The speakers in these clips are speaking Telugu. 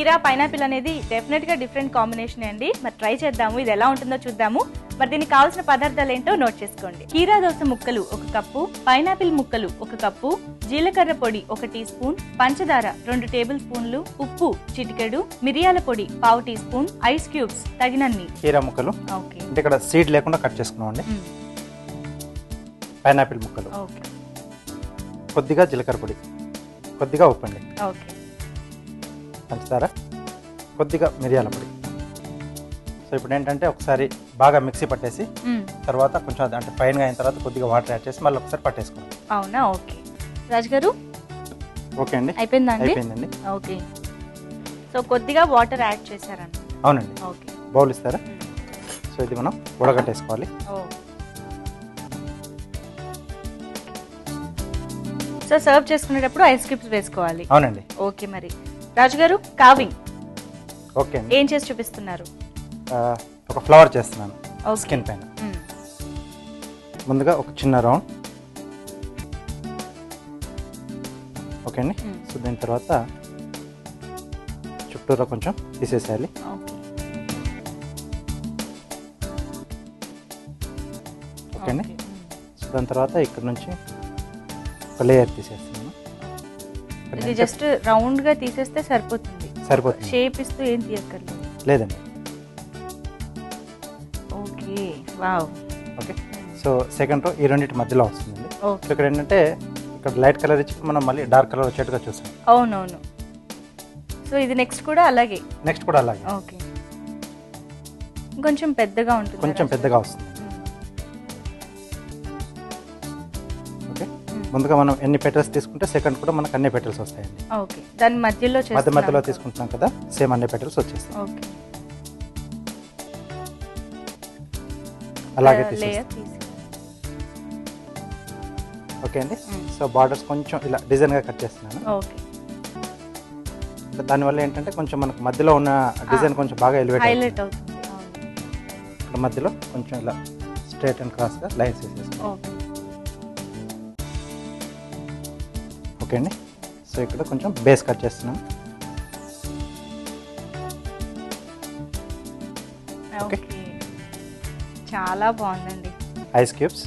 కీరా పైనాపిల్ అనేది డెఫినెట్గా డిఫరెంట్ కాంబినేషన్ అండి. మరి ట్రై చేద్దాము ఇది ఎలా ఉంటుందో చూద్దాము. మరి దీనికి కావాల్సిన పదార్థాలు ఏంటో నోట్ చేసుకోండి. కీరా దోస ముక్కలు ఒక కప్పు పైనాపిల్ ముక్కలు ఒక కప్పు జీలకర్ర పొడి ఒక టీ స్పూన్ పంచదార రెండు టేబుల్ స్పూన్లు ఉప్పు చిటికెడు మిరియాల పొడి పావు టీ స్పూన్ ఐస్ క్యూబ్స్ తగినన్ని. కీరా ముక్కలు. ఓకే. అంటే ఇక్కడ సీడ్ లేకుండా కట్ చేసుకున్నామండి. పైనాపిల్ ముక్కలు. ఓకే. కొద్దిగా జీలకర్ర పొడి. కొద్దిగా ఉప్పు అండి ఓకే. పంచదార కొద్దిగా మిరియాల పొడి. సో ఇప్పుడు ఏంటంటే ఒకసారి బాగా మిక్సీ పట్టేసి. తర్వాత కొంచెం అంటే ఫైన్గా అయిన తర్వాత కొద్దిగా వాటర్ యాడ్ చేసి మళ్ళీ ఒకసారి పట్టేసుకోండి అవునా? ఓకే. రాజు గారు? ఓకే అండి. అయిపోయిందా అయిపోయిందండి. ఓకే. సో కొద్దిగా వాటర్ యాడ్ చేశారన్న అవునండి. ఓకే. బౌల్ ఇస్తారా? సో ఇది మనం ఉడగట్టేసుకోవాలి ఓ. సో సర్వ్ చేసుకునేటప్పుడు ఐస్ క్యూబ్స్ వేసుకోవాలి. అవునండి. ఓకే మరి. రాజు గారు కావింగ్ ఓకే ఏం చేసి చూపిస్తున్నారు? ఒక ఫ్లవర్ చేస్తున్నాను స్కిన్ పైన. ముందుగా ఒక చిన్న రౌండ్ ఓకే అండి. సో దీని తర్వాత చుట్టూరా కొంచెం తీసేసేయాలి. ఓకే. అండి. సో దాని తర్వాత ఇక్కడ నుంచి ఒక లేయర్ ఇక్కడ ఇది జస్ట్ రౌండ్గా తీసేస్తే సరిపోతుంది. సరిపోతుంది. షేప్ ఇస్తూ ఏం తీయక్కర్లేదు. లేదండి. Okay wow. Okay. So second row ఈ రెండింటి మధ్యలో వస్తుందండి. సో ఓకే ఇక్కడ ఏంటంటే ఇక్కడ లైట్ కలర్ ఇచ్చి మనం మళ్ళీ డార్క్ కలర్ వచ్చేట్టుగా చూసాం అవునవును. సో ఇది నెక్స్ట్ కూడా అలాగే. నెక్స్ట్ కూడా అలాగే. ఓకే. కొంచెం పెద్దగా ఉంటుంది కొంచెం పెద్దగా వస్తుంది. ముందుగా మనం ఎన్ని పెటల్స్ తీసుకుంటే సెకండ్ కూడా మనకు అన్ని పెటల్స్ వస్తాయండి. ఓకే. దాని మధ్యలో మధ్య మధ్యలో. తీసుకుంటున్నాం కదా సేమ్ అన్ని పెటల్స్ వచ్చేస్తాయి. ఓకే. అలాగే తీసేస్తాం. ఓకే అండి. సో బార్డర్స్ కొంచెం ఇలా డిజైన్గా కట్ చేస్తున్నాను. ఓకే. దానివల్ల ఏంటంటే కొంచెం మనకు మధ్యలో ఉన్న డిజైన్ కొంచెం బాగా ఎలివేట్ హైలైట్ అవుతుంది. మధ్యలో కొంచెం ఇలా స్ట్రైట్ అండ్ క్రాస్గా లైన్స్ వేసేసుకోండి ఓకే అండి. సో ఇక్కడ కొంచెం బేస్ కట్ చేస్తున్నాను ఓకే. చాలా బాగుందండి. Ice cubes.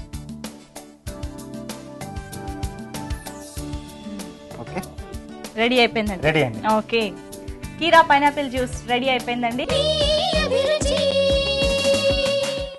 ఓకే. రెడీ అయిపోయిందండి. రెడీ అండి. ఓకే. కీరా పైనాపిల్ జ్యూస్ రెడీ అయిపోయిందండి.